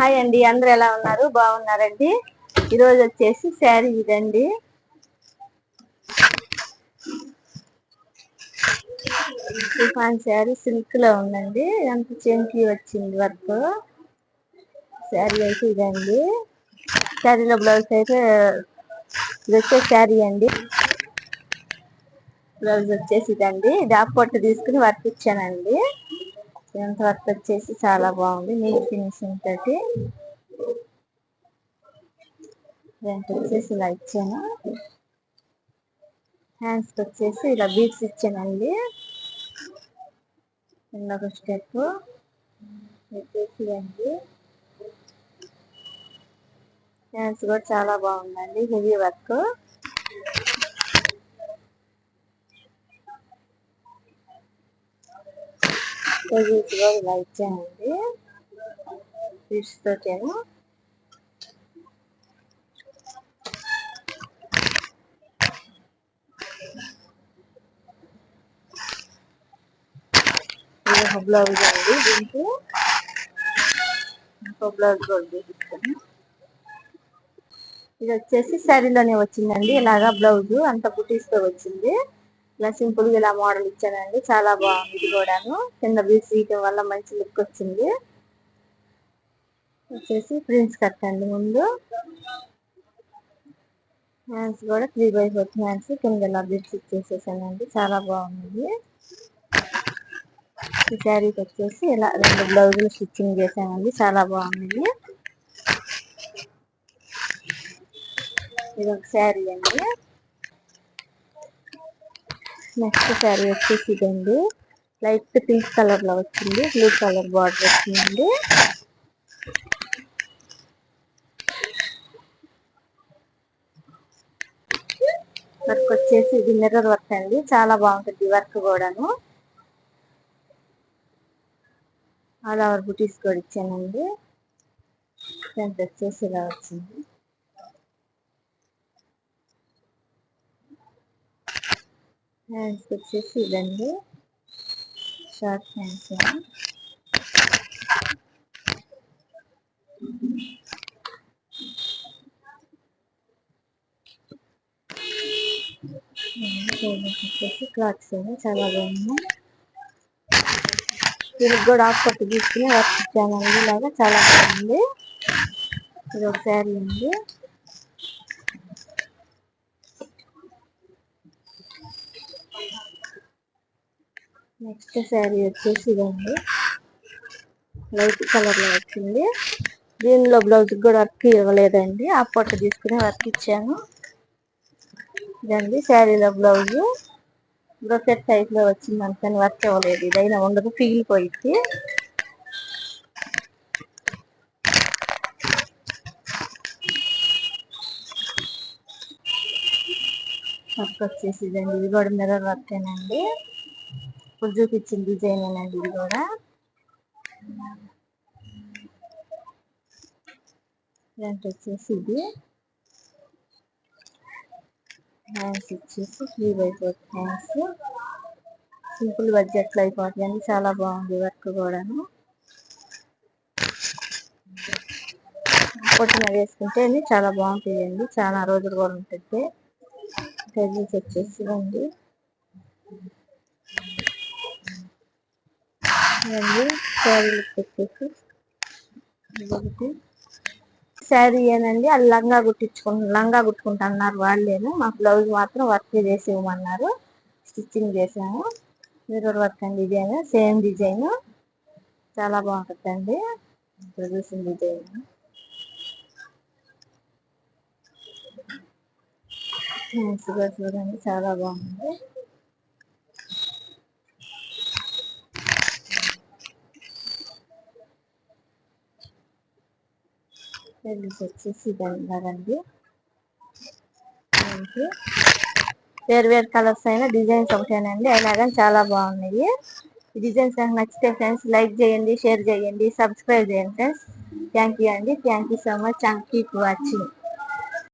Hi అండి అందరు ఎలా ఉన్నారు? బాగున్నారండి? ఈరోజు వచ్చేసి శారీ ఇదండి. తుఫాన్ శారీ సిల్క్లో ఉందండి. ఎంత చెంకి వచ్చింది వర్క్ శారీ అయితే ఇదండి. శారీలో బ్లౌజ్ అయితే ఇది వచ్చే శారీ అండి. బ్లౌజ్ వచ్చేసి ఇదండి. డాప్ పొట్టు తీసుకుని వర్క్ ఇచ్చానండి. ఎంత వర్క్ వచ్చేసి చాలా బాగుంది. నీట్ ఫినిషింగ్ తోటి. రెంట్ వచ్చేసి ఇలా ఇచ్చాను హ్యాండ్స్ వచ్చేసి ఇలా బీట్స్ ఇచ్చానండి. ఇంకొక స్టెప్. వచ్చేసి అండి హ్యాండ్స్ కూడా చాలా బాగుందండి. Heavy work. ఈజీగా ఇలా ఇచ్చానండి ఫిష్ ఒక బ్లౌజ్ అండి దీనికి. ఇంకో బ్లౌజ్ కూడా చూపిస్తాను ఇది వచ్చేసి శారీలోనే వచ్చిందండి. ఇలాగా బ్లౌజ్ అంత బుటీస్తో వచ్చింది. ఇలా సింపుల్గా ఇలా మోడల్ ఇచ్చానండి చాలా బాగుంది ఇది కూడాను. కింద బీచ్ తీయటం వల్ల మంచి లుక్ వచ్చింది. వచ్చేసి ప్రింట్స్ కట్ అండి ముందు. హ్యాండ్స్ కూడా త్రీ బై ఫోర్ హ్యాండ్స్ కింద ఇలా బిట్స్ ఇచ్చేసేసానండి చాలా బాగుంది. ఈ శారీకి వచ్చేసి ఇలా రెండు బ్లౌజులు స్టిచ్చింగ్ చేశానండి. చాలా బాగుంది. ఇది ఒక శారీ అండి. నెక్స్ట్ శారీ వచ్చేసి ఇదండి. లైట్ పింక్ కలర్లో వచ్చింది. బ్లూ కలర్ బార్డర్ వచ్చిందండి. వర్క్ వచ్చేసి ఇది మిర్రర్ వర్క్ అండి. చాలా బాగుంటుంది వర్క్ కూడాను. ఆల్ ఓవర్ బుటీస్ కూడా ఇచ్చానండి. ఫ్రంట్ వచ్చేసి ఇలా వచ్చింది. హ్యాండ్స్ వచ్చేసి ఇదండి. షార్ట్ హ్యాండ్స్ వచ్చేసి క్లాత్స్ చాలా బాగున్నాయి. దీనికి కూడా ఆఫ్ తీసుకుని వర్క్ ఇచ్చానండి ఇలాగా చాలా బాగుంది. ఇది ఒక శారీ ఉంది నెక్స్ట్ శారీ వచ్చేసి ఇదండి. లైట్ కలర్లో వచ్చింది. దీనిలో బ్లౌజ్ కూడా వర్క్ ఇవ్వలేదండి. ఆ పొట్టు తీసుకుని వర్క్ ఇచ్చాను. ఇదండి శారీలో బ్లౌజ్. బ్రోకెట్ సైజ్లో వచ్చింది అనుకని వర్క్ ఇవ్వలేదు ఇదైనా ఉండదు ఫీల్ పోయింది వర్క్ వచ్చేసి ఇదండి. ఇది కూడా మిర్రర్ వర్కేనండి ఇప్పుడు చూపించిన డిజైన్ అండి ఇది కూడా. ఫ్రంట్ వచ్చేసి ఇది. హ్యాండ్స్ వచ్చేసి ఫ్రీ బై హ్యాండ్స్ సింపుల్ బడ్జెట్లో అయిపోతుంది. చాలా బాగుంది వర్క్ కూడాను. పొట్టిన వేసుకుంటే చాలా బాగుంటాయండి. చాలా రోజులు కూడా ఉంటుంది. గజీస్ వచ్చేసి అండి శారీలు వచ్చేసి. శారీ ఏనండి అది లంగా కుట్టించుకుంటు లంగా కుట్టుకుంటున్నారు వాళ్ళేను. మా బ్లౌజ్ మాత్రం వర్క్ చేసి ఇవ్వమన్నారు. స్టిచ్చింగ్ చేసాము. మిర్రర్ వర్క్ అండి డిజైన్ సేమ్ డిజైన్. చాలా బాగుంటుందండి. ఇప్పుడు చూసిన డిజైన్. చూడండి చాలా బాగుంది. పెళ్ళికి వచ్చేసి ఇదండి వేరు వేరు కలర్స్ అయినా డిజైన్స్ ఒకటేనండి. అయినా కానీ చాలా బాగున్నాయి. ఈ డిజైన్స్ నాకు నచ్చితే ఫ్రెండ్స్ లైక్ చేయండి షేర్ చేయండి సబ్స్క్రైబ్ చేయండి ఫ్రెండ్స్ థ్యాంక్ యూ అండి. Thank you so much and keep watching